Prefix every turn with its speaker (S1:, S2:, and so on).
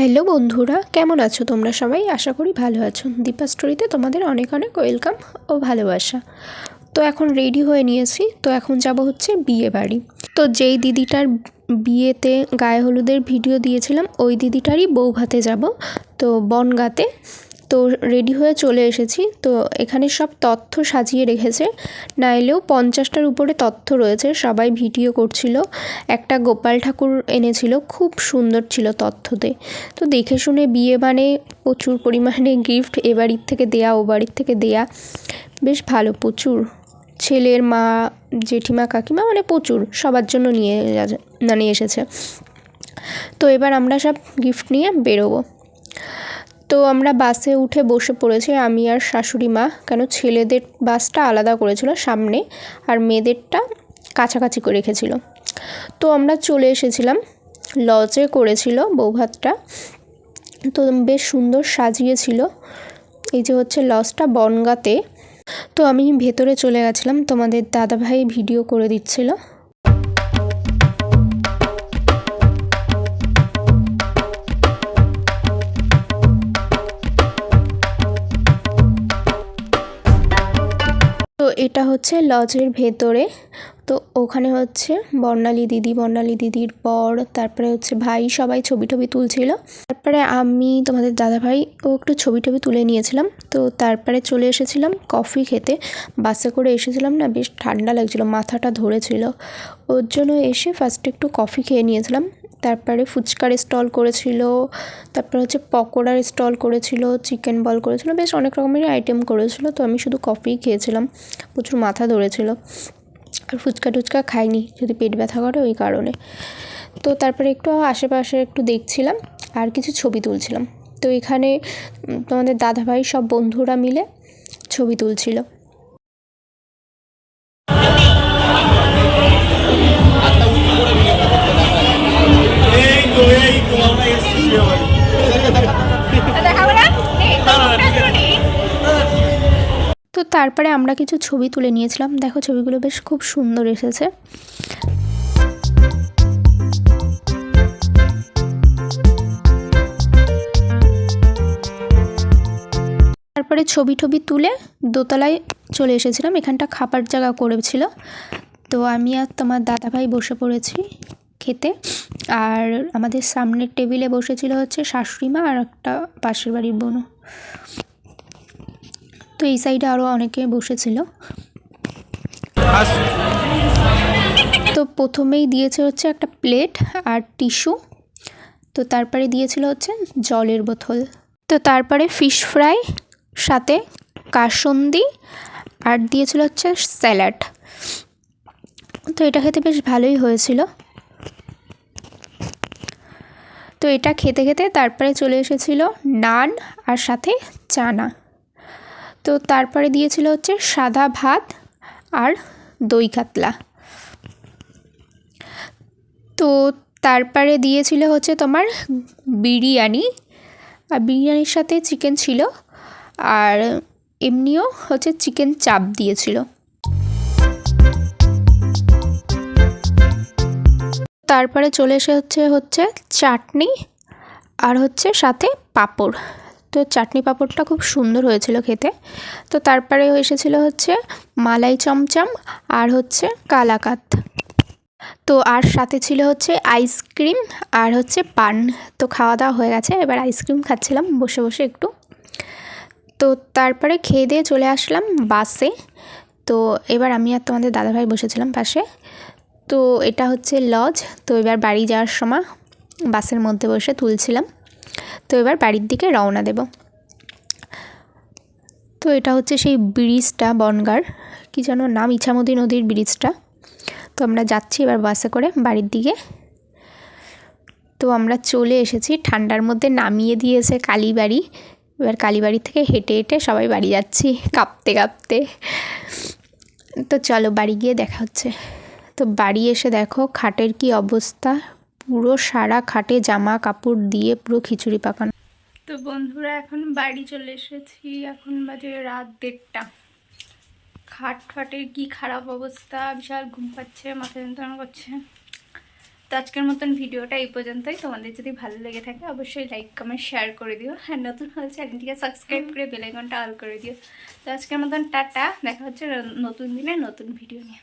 S1: Hello বন্ধুরা, কেমন আছো তোমরা সবাই? আশা করি ভালো আছো। দীপা স্টোরিতে তোমাদের অনেক অনেক ওয়েলকাম ও ভালোবাসা। তো এখন রেডি হয়ে নিয়েছি। তো এখন যাব হচ্ছে বিয়ে বাড়ি। তো যেই দিদিটার বিয়েতে গায়ে হলুদের ভিডিও দিয়েছিলাম, ওই দিদিটারই বউ ভাতে যাব। তো বনগাতে তো রেডি হয়ে চলে এসেছি। তো এখানে সব তথ্য সাজিয়ে রেখেছে। নাইলেও পঞ্চাশটার উপরে তথ্য রয়েছে। সবাই ভিডিও করছিল। একটা গোপাল ঠাকুর এনেছিল। খুব সুন্দর ছিল তথ্যতে। তো দেখে শুনে বিয়ে মানে প্রচুর পরিমাণে গিফট এ বাড়ির থেকে দেয়া, ও বাড়ির থেকে দেয়া। বেশ ভালো, প্রচুর। ছেলের মা, জেঠিমা, কাকিমা মানে প্রচুর। সবার জন্য নিয়ে মানে এসেছে। তো এবার আমরা সব গিফট নিয়ে বেরোবো। তো আমরা বাসে উঠে বসে পড়েছি, আমি আর শাশুড়ি মা। কেন? ছেলেদের বাসটা আলাদা করেছিল সামনে আর মেয়েদেরটা কাছাকাছি করে রেখেছিল। তো আমরা চলে এসেছিলাম। লজে করেছিল বৌভাতটা। তো বেশ সুন্দর সাজিয়েছিল। এই যে হচ্ছে লজটা বনগাতে। তো আমি ভেতরে চলে গেছিলাম। তোমাদের দাদাভাই ভিডিও করে দিচ্ছিল। এটা হচ্ছে লজের ভেতরে। তো ওখানে হচ্ছে বর্ণালী দিদি, বর্ণালী দিদির বর তারপরে হচ্ছে ভাই, সবাই ছবি টবি তুলছিল। তারপরে আমি, তোমাদের দাদা ভাই ও একটু ছবি টবি তুলে নিয়েছিলাম। তো তারপরে চলে এসেছিলাম কফি খেতে। বাসে করে এসেছিলাম না, বেশ ঠান্ডা লাগছিল, মাথাটা ধরেছিল। ওর জন্য এসে ফার্স্টে একটু কফি খেয়ে নিয়েছিলাম। তারপরে ফুচকার স্টল করেছিল, তারপরে হচ্ছে পকোড়ার স্টল করেছিল চিকেন বল করেছিল, বেশ অনেক রকমেরই আইটেম করেছিল, তো আমি শুধু কফিই খেয়েছিলাম, প্রচুর মাথা ধরেছিল। আর ফুচকা টুচকা খাইনি, যদি পেট ব্যথা করে ওই কারণে। তো তারপরে একটু আশেপাশে একটু দেখছিলাম, আর কিছু ছবি তুলছিলাম। তো এখানে তোমাদের দাদাভাই সব বন্ধুরা মিলে ছবি তুলছিল। তারপরে আমরা কিছু ছবি তুলে নিয়েছিলাম। দেখো, ছবিগুলো বেশ খুব সুন্দর এসেছে। তারপরে ছবি টবি তুলে দোতলায় চলে এসেছিলাম। এখানটা খাবার জায়গা করেছিল। তো আমি আর তোমার দাদাভাই বসে পড়েছি খেতে। আর আমাদের সামনের টেবিলে বসেছিল হচ্ছে শাশুড়ি মা আর একটা পাশের বাড়ির বোনও। তো এই সাইডে আরও অনেকে বসেছিল। তো প্রথমেই দিয়েছে হচ্ছে একটা প্লেট আর টিস্যু তো তারপরে দিয়েছিল হচ্ছে জলের বোতল। তো তারপরে ফিশ ফ্রাই সাথে কাসন্দি আর দিয়েছিল হচ্ছে স্যালাড তো এটা খেতে বেশ ভালোই হয়েছিল। তো এটা খেতে খেতে তারপরে চলে এসেছিল নান আর সাথে চানা। তো তারপরে দিয়েছিল হচ্ছে সাদা ভাত আর দই কাতলা। তো তারপরে দিয়েছিল হচ্ছে তোমার বিরিয়ানি। আর বিরিয়ানির সাথে চিকেন ছিল আর এমনিও হচ্ছে চিকেন চাপ দিয়েছিল। তারপরে চলে এসে হচ্ছে হচ্ছে চাটনি আর হচ্ছে সাথে পাঁপড়। তো চাটনি পাঁপড়টা খুব সুন্দর হয়েছিল খেতে। তো তারপরে এসেছিল হচ্ছে মালাই চমচম আর হচ্ছে কালাকাত। তো আর সাথে ছিল হচ্ছে আইসক্রিম আর হচ্ছে পান। তো খাওয়া দাওয়া হয়ে গেছে, এবার আইসক্রিম খাচ্ছিলাম বসে বসে একটু। তো তারপরে খেয়ে দিয়ে চলে আসলাম বাসে। তো এবার আমি আর তোমাদের দাদাভাই বসেছিলাম পাশে। তো এটা হচ্ছে লজ, তো এবার বাড়ি যাওয়ার সময় বাসের মধ্যে বসে তুলছিলাম। তো এবার বাড়ির দিকে রওনা দেব। তো এটা হচ্ছে সেই ব্রিজটা বনগার কি যেন নাম, ইছামতি নদীর ব্রিজটা। তো আমরা যাচ্ছি এবার বাসে করে বাড়ির দিকে। তো আমরা চলে এসেছি, ঠান্ডার মধ্যে নামিয়ে দিয়েছে কালীবাড়ি। এবার কালীবাড়ি থেকে হেঁটে হেঁটে সবাই বাড়ি যাচ্ছি, কাঁপতে কাঁপতে। তো চলো বাড়ি গিয়ে দেখা হচ্ছে। তো বাড়ি এসে দেখো, খাটের কি অবস্থা। পুরো সারা খাটে জামা কাপড় দিয়ে পুরো খিচুড়ি পাকানো। তো বন্ধুরা, এখন বাড়ি চলে এসেছি। এখন বাজে রাত দেড়টা। খাট ফাটের কি খারাপ অবস্থা? বিশাল ঘুম পাচ্ছে, মাথা যন্ত্রণা করছে।
S2: তো আজকের মতন ভিডিওটা এই পর্যন্তই। তোমাদের যদি ভালো লেগে থাকে, অবশ্যই লাইক কমেন্ট শেয়ার করে দিও। হ্যাঁ নতুন হলে চ্যানেলটিকে সাবস্ক্রাইব করে বেলাইকনটা অল করে দিও। তো আজকের মতন টাটা। দেখা হচ্ছে নতুন দিনে নতুন ভিডিও নিয়ে।